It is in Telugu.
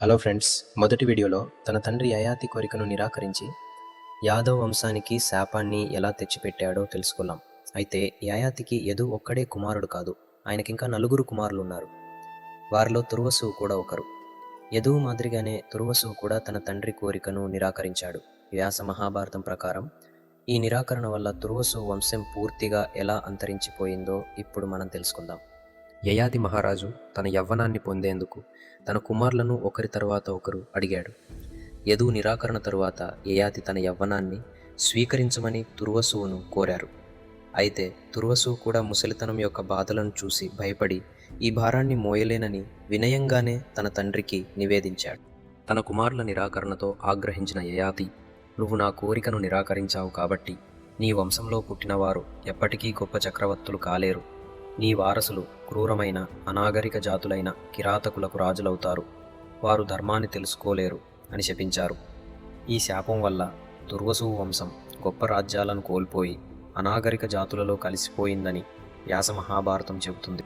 హలో ఫ్రెండ్స్ మొదటి వీడియోలో తన తండ్రి యయాతి కోరికను నిరాకరించి యాదవ్ వంశానికి శాపాన్ని ఎలా తెచ్చిపెట్టాడో తెలుసుకున్నాం. అయితే యయాతికి యదు ఒక్కడే కుమారుడు కాదు ఆయనకింకా నలుగురు కుమారులు ఉన్నారు వారిలో తుర్వసు కూడా ఒకరు. యదువు మాదిరిగానే తుర్వసు కూడా తన తండ్రి కోరికను నిరాకరించాడు. వ్యాస మహాభారతం ప్రకారం ఈ నిరాకరణ వల్ల తుర్వసు వంశం పూర్తిగా ఎలా అంతరించిపోయిందో ఇప్పుడు మనం తెలుసుకుందాం. యయాతి మహారాజు తన యవ్వనాన్ని పొందేందుకు తన కుమారులను ఒకరి తరువాత ఒకరు అడిగాడు. యదు నిరాకరణ తరువాత యయాతి తన యవ్వనాన్ని స్వీకరించమని తుర్వసువును కోరారు. అయితే తుర్వసు కూడా ముసలితనం యొక్క బాధలను చూసి భయపడి ఈ భారాన్ని మోయలేనని వినయంగానే తన తండ్రికి నివేదించాడు. తన కుమారుల నిరాకరణతో ఆగ్రహించిన యయాతి నువ్వు నా కోరికను నిరాకరించావు కాబట్టి నీ వంశంలో పుట్టినవారు ఎప్పటికీ గొప్ప చక్రవర్తులు కాలేరు. నీ వారసులు క్రూరమైన అనాగరిక జాతులైన కిరాతకులకు రాజులవుతారు. వారు ధర్మాన్ని తెలుసుకోలేరు అని శపించారు. ఈ శాపం వల్ల దుర్వసువు వంశం గొప్ప రాజ్యాలను కోల్పోయి అనాగరిక జాతులలో కలిసిపోయిందని వ్యాస మహాభారతం చెబుతుంది.